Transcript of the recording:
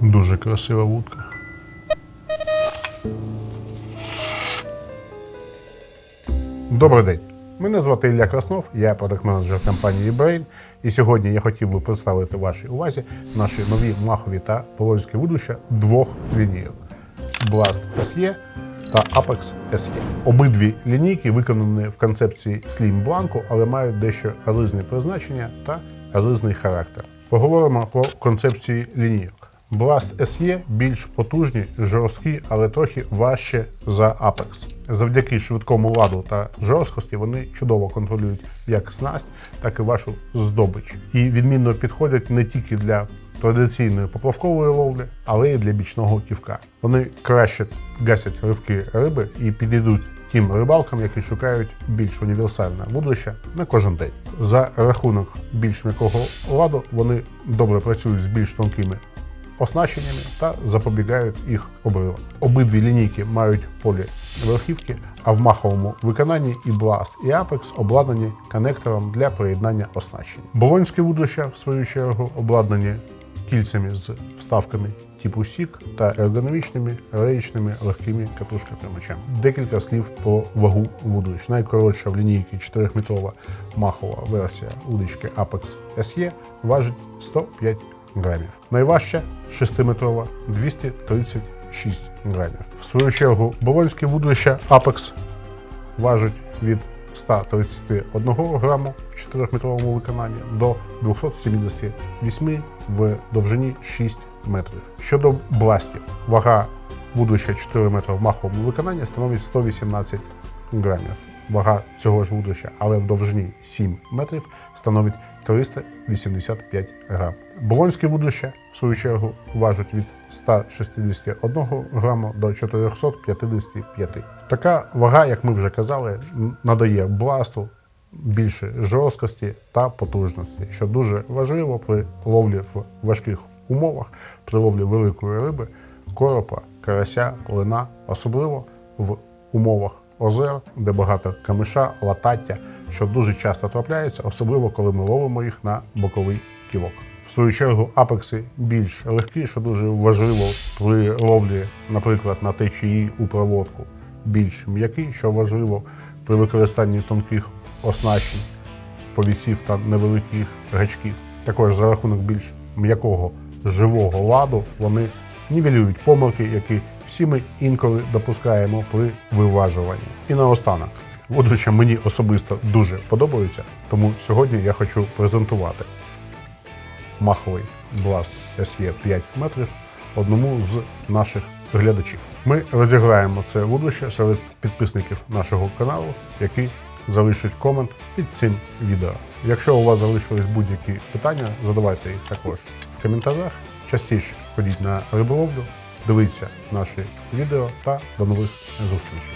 Дуже красива вудка. Добрий день. Мене звати Ілля Краснов, я продакт-менеджер компанії Brain. І сьогодні я хотів би представити вашій увазі наші нові махові та полонські вудища двох лінійок Blast SE та Apex SE. Обидві лінійки виконані в концепції Slim Blanco, але мають дещо різне призначення та різний характер. Поговоримо про концепції лінійок. Blast SE більш потужні, жорсткі, але трохи важче за Apex. Завдяки швидкому ладу та жорсткості вони чудово контролюють як снасть, так і вашу здобич. І відмінно підходять не тільки для традиційної поплавкової ловлі, але й для бічного ківка. Вони краще гасять ривки риби і підійдуть тим рибалкам, які шукають більш універсальне вудлище на кожен день. За рахунок більш м'якого ладу вони добре працюють з більш тонкими оснащеннями та запобігають їх обривам. Обидві лінійки мають полі верхівки, а в маховому виконанні і Blast, і Apex обладнані коннектором для приєднання оснащення. Болонські вудлища, в свою чергу, обладнані кільцями з вставками типу сік та ергономічними реєчними легкими катушками-тримачами. Декілька слів про вагу вудлищ. Найкоротша в лінійці 4-метрова махова версія удочки Apex SE важить 105 грамів. Найважча 6-метрова 236 грамів. В свою чергу болонські вудлища Apex важать від 131 граму в 4-метровому виконанні до 278 в довжині 6 метрів. Щодо бластів, вага вудлища 4 метри в маховому виконанні становить 118 грамів. Вага цього ж вудлища, але в довжині 7 метрів становить 385 грам. Болонські вудлища, в свою чергу, важать від 161 граму до 455. Така вага, як ми вже казали, надає бласту більше жорсткості та потужності, що дуже важливо при ловлі в важких умовах, при ловлі великої риби, коропа, карася, лина, особливо в умовах озер, де багато камиша, латаття, що дуже часто трапляється, особливо коли ми ловимо їх на боковий ківок. В свою чергу апекси більш легкі, що дуже важливо при ловлі, наприклад, на течії у проводку, більш м'які, що важливо при використанні тонких оснащень, повіців та невеликих гачків. Також за рахунок більш м'якого живого ладу вони нівелюють помилки, які всі ми інколи допускаємо при виважуванні. І наостанок, водича мені особисто дуже подобаються, тому сьогодні я хочу презентувати маховий Blast SE 5 метрів одному з наших глядачів. Ми розіграємо це вудлище серед підписників нашого каналу, які залишать комент під цим відео. Якщо у вас залишились будь-які питання, задавайте їх також в коментарях. Частіше ходіть на риболовлю, дивіться наші відео та до нових зустрічей.